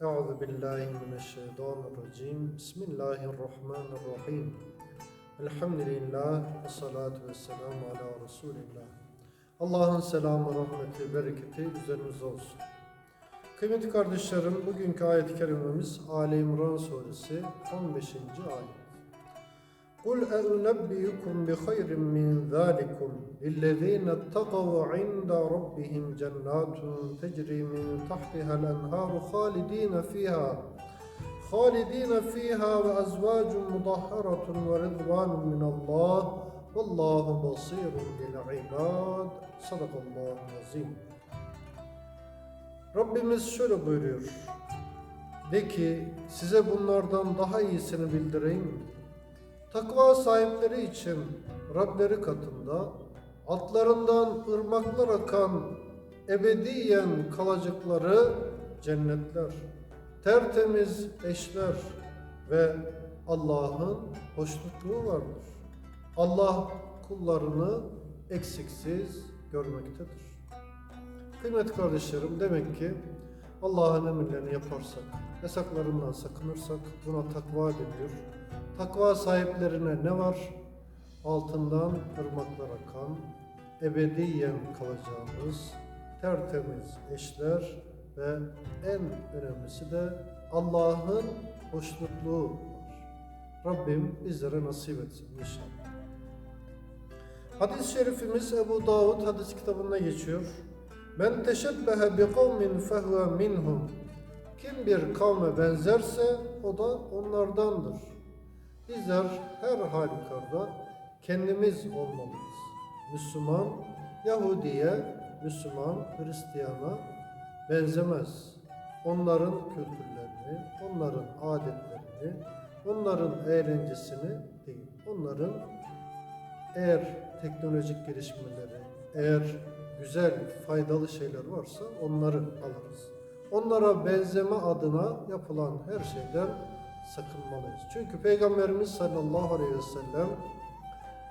Euzu billahi mineşşeytanirracim. Bismillahirrahmanirrahim. Elhamdülillah ve salatu ve selamu ala Resulillah. Allah'ın selamı, rahmeti, bereketi üzerinize olsun. Kıymetli kardeşlerim, bugünkü ayet-i kerimemiz Ali İmran Suresi 15. ayet. قُلْ أَنُنَبِّئُكُمْ بِخَيْرٍ مِّنْ ذَٰلِكُمْ لِلَّذ۪ينَ اتَّقَوْا عِنْدَ رَبِّهِمْ جَنَّاتٌ تَجْرِي مِنْ تَحْتِهَا الْأَنْهَارُ خَالِد۪ينَ فِيهَا خالدين فيها وأزواج مطهرة ورضوان من الله والله بصير بالعباد صدق الله العظيم Rabbimiz şöyle buyuruyor. De ki size bunlardan daha iyisini bildireyim mi? Takva sahipleri için Rableri katında altlarından ırmaklar akan ebediyen kalacakları cennetler, tertemiz eşler ve Allah'ın hoşnutluğu vardır. Allah kullarını eksiksiz görmektedir. Kıymetli kardeşlerim demek ki Allah'ın emirlerini yaparsak, yasaklarından sakınırsak buna takva deniyor. Takva sahiplerine ne var? Altından ırmaklar akan, ebediyen kalacağımız tertemiz eşler ve en önemlisi de Allah'ın hoşnutluğu var. Rabbim bizlere nasip etsin inşallah. Hadis-i şerifimiz Ebu Davud hadis kitabında geçiyor. Men teşebbehe bi kavmin fehve minhum. Kim bir kavme benzerse o da onlardandır. Bizler her halükarda kendimiz olmalıyız. Müslüman Yahudiye, Müslüman Hristiyana benzemez. Onların kültürlerini, onların adetlerini, onların eğlencesini değil. Onların eğer teknolojik gelişmeleri, eğer güzel, faydalı şeyler varsa onları alırız. Onlara benzeme adına yapılan her şeyden sakınmalıyız. Çünkü Peygamberimiz sallallahu aleyhi ve sellem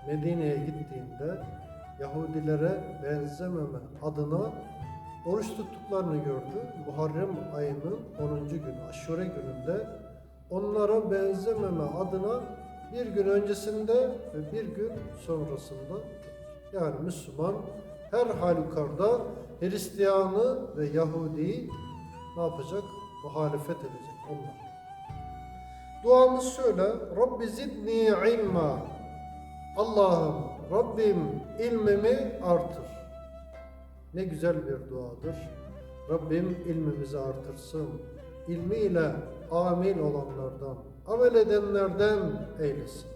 Medine'ye gittiğinde Yahudilere benzememe adına oruç tuttuklarını gördü. Muharrem ayının 10. günü, aşure gününde onlara benzememe adına bir gün öncesinde ve bir gün sonrasında yani Müslüman her halükarda Hristiyanı ve Yahudi'yi ne yapacak? Muhalefet edecek onlar. Duamız şöyle. Rabbi zidni ilma. Allah'ım Rabbim ilmimi artır. Ne güzel bir duadır. Rabbim ilmimizi artırsın. İlmiyle amil olanlardan, amel edenlerden eylesin.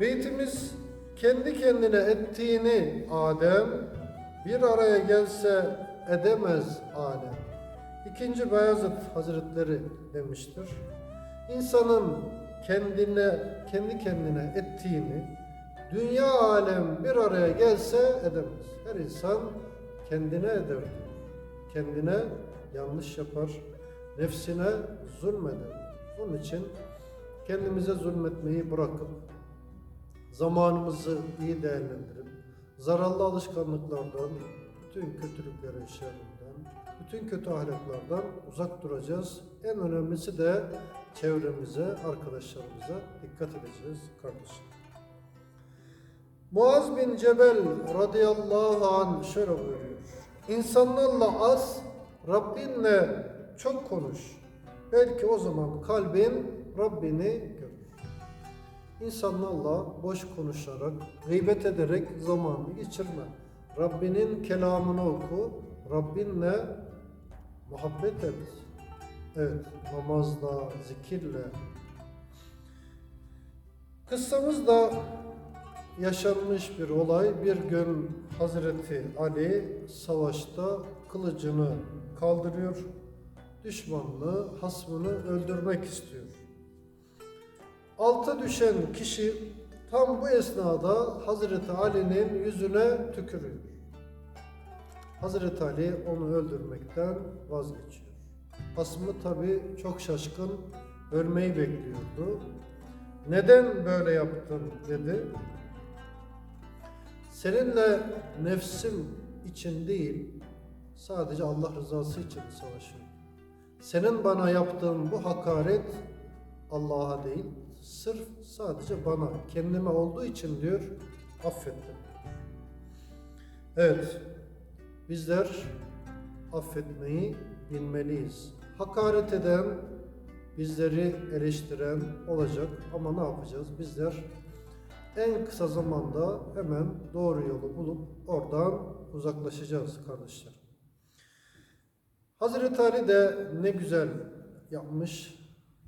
Beytimiz kendi kendine ettiğini Adem bir araya gelse edemez alem. İkinci Beyazıt Hazretleri demiştir. İnsanın kendine kendi kendine ettiğini dünya alem bir araya gelse edemez. Her insan kendine eder. Kendine yanlış yapar, nefsine zulmeder. Onun için kendimize zulmetmeyi bırakıp zamanımızı iyi değerlendirip zararlı alışkanlıklardan, bütün kötülüklerin şerrinden, bütün kötü ahlaklardan uzak duracağız. En önemlisi de çevremize, arkadaşlarımıza dikkat edeceğiz kardeşim. Muaz bin Cebel radıyallahu anh şöyle buyuruyor. İnsanlarla az, Rabbinle çok konuş. Belki o zaman kalbin Rabbini görür. İnsanlarla boş konuşarak, gıybet ederek zamanını geçirme. Rabbinin kelamını oku, Rabbinle muhabbet et. Evet, namazla, zikirle. Kıssamız da yaşanmış bir olay. Bir gün Hazreti Ali savaşta kılıcını kaldırıyor. Düşmanını, hasmını öldürmek istiyor. Alta düşen kişi tam bu esnada Hazreti Ali'nin yüzüne tükürüyor. Hazreti Ali onu öldürmekten vazgeçiyor. Hasmı tabi çok şaşkın, ölmeyi bekliyordu. Neden böyle yaptın dedi. Seninle nefsim için değil, sadece Allah rızası için savaşıyorum. senin bana yaptığın bu hakaret Allah'a değil, sırf sadece bana, kendime olduğu için diyor, affettim. Evet, bizler affetmeyi bilmeliyiz. Hakaret eden, bizleri eleştiren olacak ama ne yapacağız? Bizler en kısa zamanda hemen doğru yolu bulup oradan uzaklaşacağız kardeşler. Hazreti Ali de ne güzel yapmış.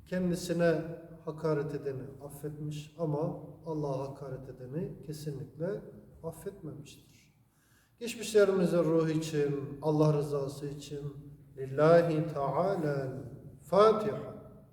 Kendisine hakaret edeni affetmiş ama Allah'a hakaret edeni kesinlikle affetmemiştir. Geçmişlerimizin ruhu için, Allah rızası için Lillahi Teala Fatiha.